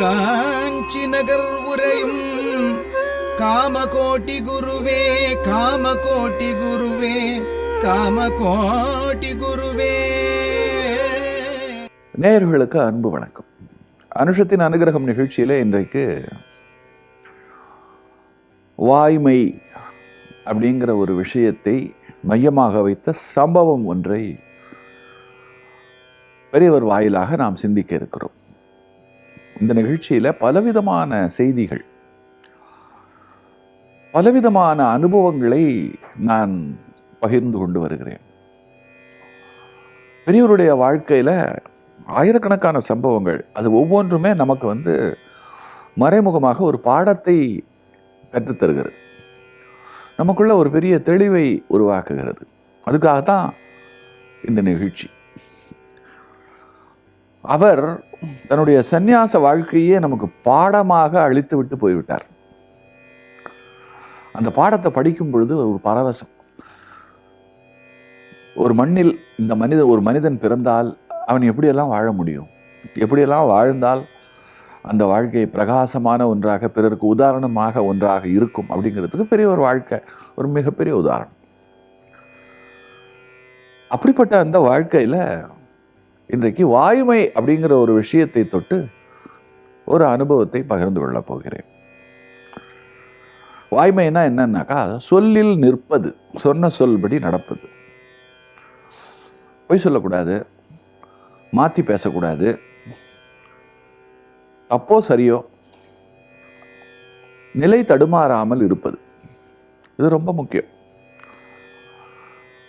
காஞ்சி நகர் உரையும் காமகோட்டி குருவே காமகோட்டி குருவே காமகோட்டி குருவே. நேயர்களுக்கு அன்பு வணக்கம். அனுஷத்தின் அனுகிரகம் நிகழ்ச்சியில இன்றைக்கு வாய்மை அப்படிங்கிற ஒரு விஷயத்தை மையமாக வைத்த சம்பவம் ஒன்றை பெரியவர் வாயிலாக நாம் சிந்திக்க இருக்கிறோம். இந்த நிகழ்ச்சியில் பலவிதமான செய்திகள். பலவிதமான அனுபவங்களை நான் பகிர்ந்து கொண்டு வருகிறேன். பெரியவருடைய வாழ்க்கையில் ஆயிரக்கணக்கான சம்பவங்கள். அது ஒவ்வொன்றுமே நமக்கு வந்து மறைமுகமாக ஒரு பாடத்தை கற்றுத்தருகிறது. நமக்குள்ள ஒரு பெரிய தெளிவை உருவாக்குகிறது. அதுக்காகத்தான் இந்த நிகழ்ச்சி. அவர் தன்னுடைய சந்நியாச வாழ்க்கையே நமக்கு பாடமாக அழித்து விட்டு போய்விட்டார். அந்த பாடத்தை படிக்கும் பொழுது ஒரு பரவசம். ஒரு மண்ணில் இந்த மனித ஒரு மனிதன் பிறந்தால் அவன் எப்படியெல்லாம் வாழ முடியும்? எப்படியெல்லாம் வாழ்ந்தால் அந்த வாழ்க்கை பிரகாசமான ஒன்றாக பிறருக்கு உதாரணமாக ஒன்றாக இருக்கும் அப்படிங்கிறதுக்கு பெரிய ஒரு வாழ்க்கை ஒரு மிகப்பெரிய உதாரணம். அப்படிப்பட்ட அந்த வாழ்க்கையில் இன்றைக்கு வாய்மை அப்படிங்கிற ஒரு விஷயத்தை தொட்டு ஒரு அனுபவத்தை பகிர்ந்து கொள்ளப் போகிறேன். வாய்மைனா என்னன்னாக்கா சொல்லில் நிற்பது சொன்ன சொல்படி நடப்பது. பொய் சொல்லக்கூடாது மாற்றி பேசக்கூடாது. அப்போ சரியோ நிலை தடுமாறாமல் இருப்பது. இது ரொம்ப முக்கியம்.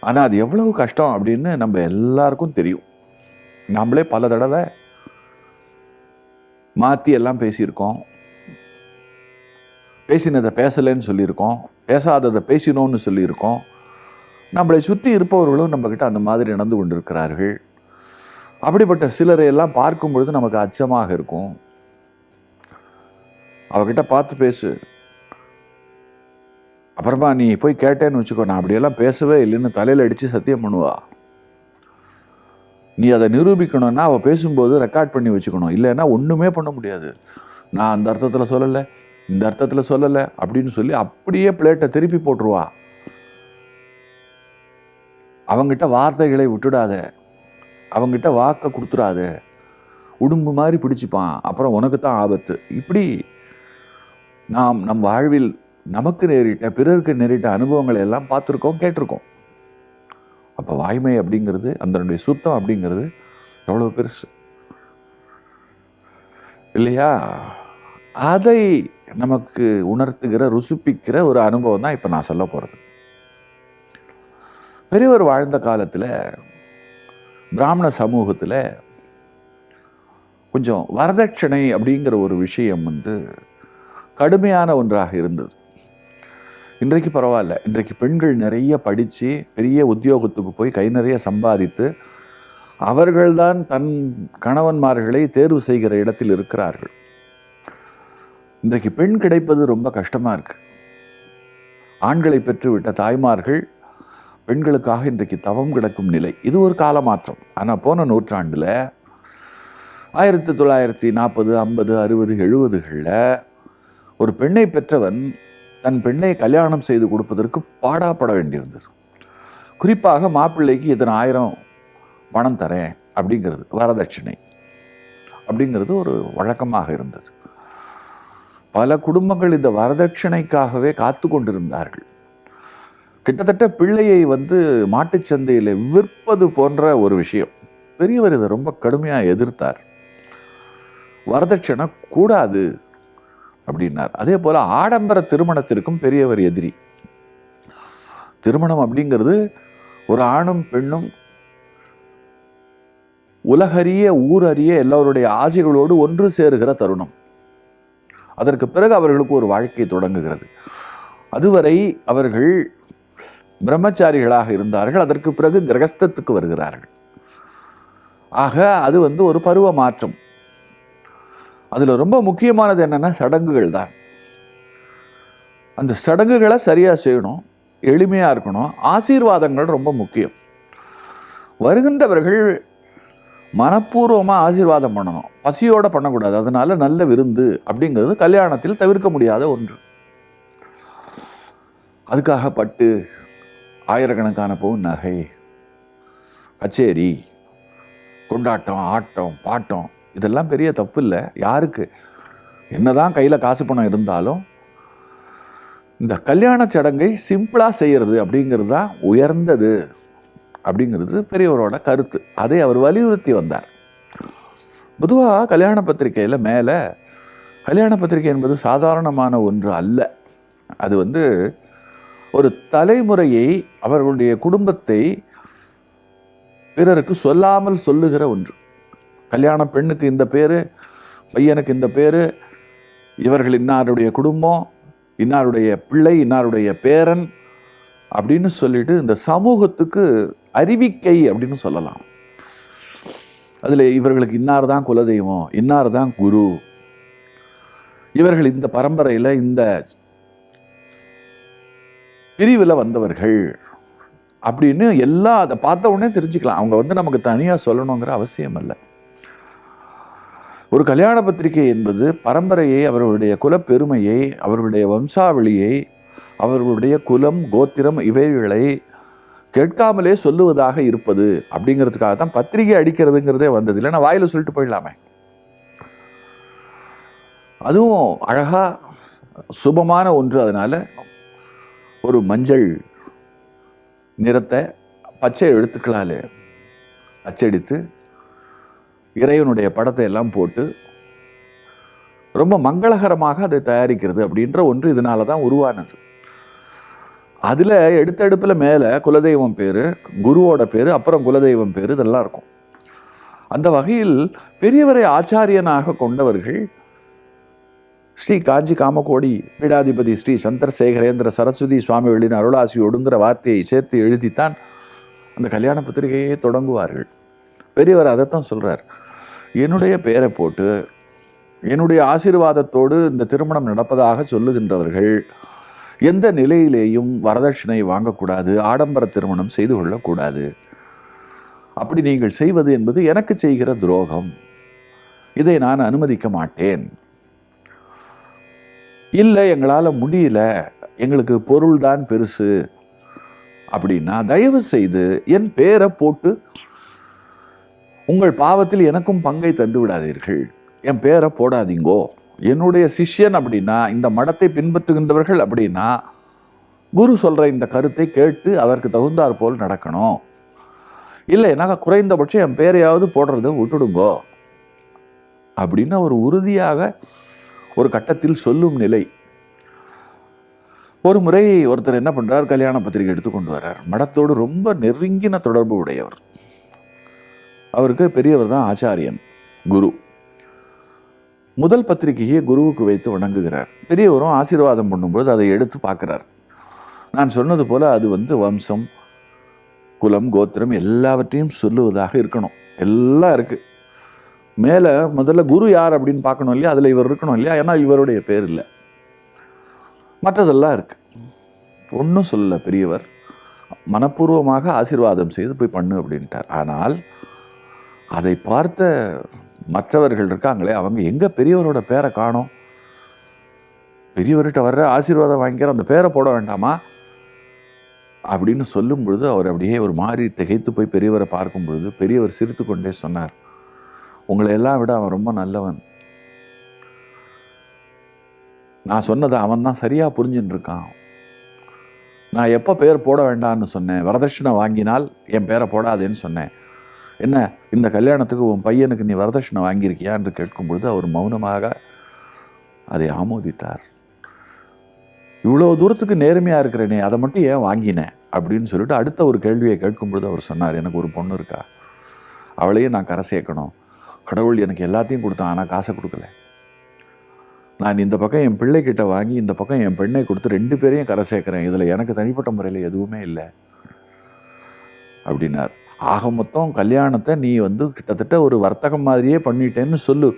ஆனால் அது எவ்வளவு கஷ்டம் அப்படின்னு நம்ம எல்லாருக்கும் தெரியும். நம்மளே பல தடவை மாற்றி எல்லாம் பேசியிருக்கோம். பேசினதை பேசலைன்னு சொல்லியிருக்கோம். பேசாததை பேசினோன்னு சொல்லியிருக்கோம். நம்மளை சுற்றி இருப்பவர்களும் நம்மக்கிட்ட அந்த மாதிரி நடந்து கொண்டிருக்கிறார்கள். அப்படிப்பட்ட சிலரை எல்லாம் பார்க்கும் பொழுது நமக்கு அச்சமாக இருக்கும். அவகிட்ட பார்த்து பேசு. அப்புறமா நீ போய் கேட்டேன்னு வச்சுக்கோ நான் அப்படியெல்லாம் பேசவே இல்லைன்னு தலையில் அடித்து சத்தியம் பண்ணுவா. நீ அதை நிரூபிக்கணும்னா அவள் பேசும்போது ரெக்கார்ட் பண்ணி வச்சுக்கணும். இல்லைன்னா ஒன்றுமே பண்ண முடியாது. நான் அந்த அர்த்தத்தில் சொல்லலை. இந்த அர்த்தத்தில் சொல்லலை அப்படின்னு சொல்லி அப்படியே பிளேட்டை திருப்பி போட்டுருவா. அவங்ககிட்ட வார்த்தைகளை விட்டுடாத. அவங்ககிட்ட வாக்கை கொடுத்துடாத. உடும்பு மாதிரி பிடிச்சிப்பான். அப்புறம் உனக்கு தான் ஆபத்து. இப்படி நாம் நம் வாழ்வில் நமக்கு நேரிட்ட பிறருக்கு நேரிட்ட அனுபவங்களை எல்லாம் பார்த்துருக்கோம் கேட்டிருக்கோம். அப்போ வாய்மை அப்படிங்கிறது அதனுடைய சுத்தம் அப்படிங்கிறது எவ்வளோ பெருசு. இல்லையா? அதை நமக்கு உணர்த்துகிற ருசிப்பிக்கிற ஒரு அனுபவம் தான் இப்போ நான் சொல்ல போகிறது பெரியவர் வாழ்ந்த காலத்தில் பிராமண சமூகத்தில் கொஞ்சம் வரதட்சணை அப்படிங்கிற ஒரு விஷயம் வந்து கடுமையான ஒன்றாக இருந்தது. இன்றைக்கு பரவாயில்ல. இன்றைக்கு பெண்கள் நிறைய படித்து பெரிய உத்தியோகத்துக்கு போய் கை நிறைய சம்பாதித்து அவர்கள்தான் தன் கணவன்மார்களை தேர்வு செய்கிற இடத்தில் இருக்கிறார்கள். இன்றைக்கு பெண் கிடைப்பது ரொம்ப கஷ்டமாக இருக்கு. ஆண்களை பெற்றுவிட்ட தாய்மார்கள் பெண்களுக்காக இன்றைக்கு தவம் கிடக்கும் நிலை. இது ஒரு காலமாற்றம். ஆனால் போன நூற்றாண்டில் ஆயிரத்தி தொள்ளாயிரத்தி நாற்பது ஐம்பது அறுபது எழுபதுகளில் ஒரு பெண்ணை பெற்றவன் தன் பெண்ணை கல்யாணம் செய்து கொடுப்பதற்கு பாடாப்பட வேண்டியிருந்தது. குறிப்பாக மாப்பிள்ளைக்கு இத்தனை ஆயிரம் பணம் தரேன் அப்படிங்கிறது வரதட்சணை அப்படிங்கிறது ஒரு வழக்கமாக இருந்தது. பல குடும்பங்கள் இந்த வரதட்சணைக்காகவே காத்து கொண்டிருந்தார்கள். கிட்டத்தட்ட பிள்ளையை வந்து மாட்டுச்சந்தையில் விற்பது போன்ற ஒரு விஷயம். பெரியவர் இதை ரொம்ப கடுமையாக எதிர்த்தார். வரதட்சணை கூடாது அப்படின்னார். அதே போல் ஆடம்பர திருமணத்திற்கும் பெரியவர் எதிரி. திருமணம் அப்படிங்கிறது ஒரு ஆணும் பெண்ணும் உலகறிய ஊரறிய எல்லோருடைய ஆசைகளோடு ஒன்று சேருகிற தருணம். அதற்கு பிறகு அவர்களுக்கு ஒரு வாழ்க்கை தொடங்குகிறது. அதுவரை அவர்கள் பிரம்மச்சாரிகளாக இருந்தார்கள். அதற்கு பிறகு கிரகஸ்தத்துக்கு வருகிறார்கள். ஆக அது வந்து ஒரு பருவ மாற்றம். அதில் ரொம்ப முக்கியமானது என்னென்னா சடங்குகள் தான். அந்த சடங்குகளை சரியாக செய்யணும் எளிமையாக இருக்கணும் ஆசீர்வாதங்கள் ரொம்ப முக்கியம். வருகின்றவர்கள் மனப்பூர்வமாக ஆசீர்வாதம் பண்ணணும் பசியோடு பண்ணக்கூடாது அதனால் நல்ல விருந்து அப்படிங்கிறது கல்யாணத்தில் தவிர்க்க முடியாத ஒன்று. அதுக்காக பட்டு ஆயிரக்கணக்கான பவுன் நகை கச்சேரி கொண்டாட்டம் ஆட்டம் பாட்டம் இதெல்லாம் பெரிய தப்பு இல்லை யாருக்கு? என்னதான் கையில் காசு பணம் இருந்தாலும் இந்த கல்யாண சடங்கை சிம்பிளாக செய்கிறது அப்படிங்கிறது தான் உயர்ந்தது அப்படிங்கிறது பெரியவரோட கருத்து. அதை அவர் வலியுறுத்தி வந்தார். பொதுவாக கல்யாண பத்திரிகையில் மேலே கல்யாண பத்திரிகை என்பது சாதாரணமான ஒன்று அல்ல. அது வந்து ஒரு தலைமுறையை அவர்களுடைய குடும்பத்தை பிறருக்கு சொல்லாமல் சொல்லுகிற ஒன்று. கல்யாண பெண்ணுக்கு இந்த பேர் பையனுக்கு இந்த பேர் இவர்கள் இன்னாருடைய குடும்பம் இன்னாருடைய பிள்ளை இன்னாருடைய பேரன் அப்படின்னு சொல்லிட்டு இந்த சமூகத்துக்கு அறிவிக்கை அப்படின்னு சொல்லலாம். அதில் இவர்களுக்கு இன்னார் தான் குலதெய்வம் இன்னார் தான் குரு. இவர்கள் இந்த பரம்பரையில் இந்த பிரிவில் வந்தவர்கள் அப்படின்னு எல்லாம் அதை பார்த்த உடனே தெரிஞ்சுக்கலாம். அவங்க வந்து நமக்கு தனியாக சொல்லணுங்கிற அவசியம் இல்லை. ஒரு கல்யாண பத்திரிகை என்பது பரம்பரையை அவர்களுடைய குலப்பெருமையை அவர்களுடைய வம்சாவளியை அவர்களுடைய குலம் கோத்திரம் இவைகளை கேட்காமலே சொல்லுவதாக இருப்பது அப்படிங்கிறதுக்காக தான் பத்திரிகை அடிக்கிறதுங்கிறதே வந்தது. இல்லைன்னா வாயில் சொல்லிட்டு போயிடலாமே. அதுவும் அழகாக சுபமான ஒன்று அதனால் ஒரு மஞ்சள் நிறத்தை பச்சை எழுத்துக்களால் அச்சடித்து இறைவனுடைய படத்தை எல்லாம் போட்டு ரொம்ப மங்களகரமாக அதை தயாரிக்கிறது அப்படின்ற ஒன்று இதனால தான் உருவானது. அதில் எடுத்தடுப்பில் மேலே குலதெய்வம் பேர் குருவோட பேர் அப்புறம் குலதெய்வம் பேர் இதெல்லாம் இருக்கும். அந்த வகையில் பெரியவரை ஆச்சாரியனாக கொண்டவர்கள் ஸ்ரீ காஞ்சி காமகோடி பீடாதிபதி ஸ்ரீ சந்திரசேகரேந்திர சரஸ்வதி சுவாமிகளின் அருளாசியோடுங்கிற வார்த்தையை சேர்த்து எழுதித்தான் அந்த கல்யாண பத்திரிகையை தொடங்குவார்கள். பெரியவர் அதைத்தான் சொல்கிறார் என்னுடைய பெயரை போட்டு என்னுடைய ஆசீர்வாதத்தோடு இந்த திருமணம் நடப்பதாக சொல்லுகின்றவர்கள் எந்த நிலையிலேயும் வரதட்சணை வாங்கக்கூடாது ஆடம்பர திருமணம் செய்து கொள்ளக்கூடாது. அப்படி நீங்கள் செய்வது என்பது எனக்கு செய்கிற துரோகம். இதை நான் அனுமதிக்க மாட்டேன். இல்லை எங்களால் முடியல எங்களுக்கு பொருள் தான் பெருசு. அப்படின்னா தயவு செய்து என் பேரை போட்டு உங்கள் பாவத்தில் எனக்கும் பங்கை தந்து விடாதீர்கள். என் பேரை போடாதீங்கோ. என்னுடைய சிஷ்யன் அப்படின்னா இந்த மடத்தை பின்பற்றுகின்றவர்கள் அப்படின்னா குரு சொல்கிற இந்த கருத்தை கேட்டு அதற்கு தகுந்தாற் போல் நடக்கணும். இல்லைன்னா குறைந்தபட்சம் என் பேரையாவது போடுறத விட்டுடுங்கோ. அப்படின்னு ஒரு உறுதியாக ஒரு கட்டத்தில் சொல்லும் நிலை. ஒரு முறை ஒருத்தர் என்ன பண்ணுறார் கல்யாண பத்திரிகை எடுத்து கொண்டு வர்றார். மடத்தோடு ரொம்ப நெருங்கின தொடர்பு உடையவர். அவருக்கு பெரியவர் தான் ஆச்சாரியன் குரு. முதல் பத்திரிகையை குருவுக்கு வைத்து வணங்குகிறார். பெரியவரும் ஆசீர்வாதம் பண்ணும்போது அதை எடுத்து பார்க்குறார். நான் சொன்னது போல் அது வந்து வம்சம் குலம் கோத்திரம் எல்லாவற்றையும் சொல்லுவதாக இருக்கணும். எல்லாம் இருக்குது மேலே முதல்ல குரு யார் அப்படின்னு பார்க்கணும் இல்லையா? அதில் இவர் இருக்கணும் இல்லையா? ஏன்னா இவருடைய பேர் இல்லை. மற்றதெல்லாம் இருக்குது ஒன்றும் சொல்லலை பெரியவர். மனப்பூர்வமாக ஆசீர்வாதம் செய்து போய் பண்ணு அப்படின்ட்டார். ஆனால் அதை பார்த்த மற்றவர்கள் இருக்காங்களே அவங்க எங்கே பெரியவரோட பேரை காணும்? பெரியவர்கிட்ட வர்ற ஆசீர்வாதம் வாங்கிக்கிற அந்த பேரை போட வேண்டாமா? அப்படின்னு சொல்லும் பொழுது அவர் அப்படியே ஒரு மாதிரி திகைத்து போய் பெரியவரை பார்க்கும் பொழுது பெரியவர் சிரித்து கொண்டே சொன்னார் உங்களை எல்லாம் விட அவன் ரொம்ப நல்லவன். நான் சொன்னதை அவன் தான் சரியாக புரிஞ்சுன்னு இருக்கான். நான் எப்போ பேர் போட வேண்டாம்னு சொன்னேன் வரதட்சணை வாங்கினால் என் பேரை போடாதேன்னு சொன்னேன். என்ன இந்த கல்யாணத்துக்கு உன் பையனுக்கு நீ வரதட்சணை வாங்கியிருக்கியா என்று கேட்கும் பொழுது அவர் மௌனமாக அதை ஆமோதித்தார். இவ்வளோ தூரத்துக்கு நேர்மையாக இருக்கிறேனே அதை மட்டும் ஏன் வாங்கினேன் அப்படின்னு சொல்லிட்டு அடுத்த ஒரு கேள்வியை கேட்கும் பொழுது அவர் சொன்னார் எனக்கு ஒரு பொண்ணு இருக்கா? அவளையும் நான் கரை சேர்க்கணும். கடவுள் எனக்கு எல்லாத்தையும் கொடுத்தான் ஆனால் காசை கொடுக்கல. நான் இந்த பக்கம் என் பிள்ளைக்கிட்ட வாங்கி இந்த பக்கம் என் பெண்ணை கொடுத்து ரெண்டு பேரையும் கரை சேர்க்குறேன். இதில் எனக்கு தனிப்பட்ட முறையில் எதுவுமே இல்லை. அப்படின்னார். ஆக மொத்தம் கல்யாணத்தை நீ வந்து கிட்டத்தட்ட ஒரு வர்த்தகம் மாதிரியே பண்ணிட்டேன்னு சொல்லு.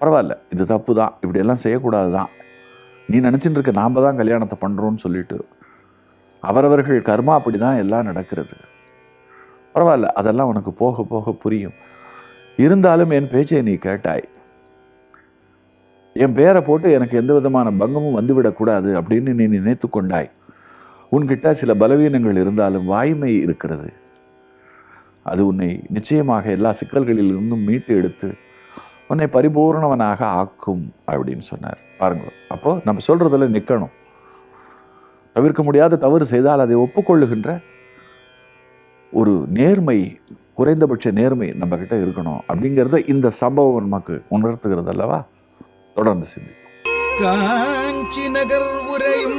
பரவாயில்ல இது தப்பு தான் இப்படியெல்லாம் செய்யக்கூடாது தான் நீ நினச்சிட்டு இருக்க நாம் தான் கல்யாணத்தை பண்ணுறோன்னு சொல்லிட்டு. அவரவர்கள் கர்மா அப்படி தான் எல்லாம் நடக்கிறது. பரவாயில்ல அதெல்லாம் உனக்கு போக போக புரியும். இருந்தாலும் என் பேச்சை நீ கேட்டாய். என் பேரை போட்டு எனக்கு எந்த விதமான பங்கமும் வந்துவிடக்கூடாது அப்படின்னு நீ நினைத்து கொண்டாய். உன்கிட்ட சில பலவீனங்கள் இருந்தாலும் வாய்மை இருக்கிறது. அது உன்னை நிச்சயமாக எல்லா சிக்கல்களிலிருந்தும் மீட்டு எடுத்து உன்னை பரிபூர்ணவனாக ஆக்கும் அப்படின்னு சொன்னார். பாருங்க அப்போ நம்ம சொல்கிறதில் நிற்கணும் தவிர்க்க முடியாத தவறு செய்தால் அதை ஒப்புக்கொள்ளுகின்ற ஒரு நேர்மை குறைந்தபட்ச நேர்மை நம்ம கிட்ட இருக்கணும் அப்படிங்கிறத இந்த சம்பவம் நமக்கு உணர்த்துகிறது அல்லவா? தொடர்ந்து சிந்தி காஞ்சி நகர் உரையும்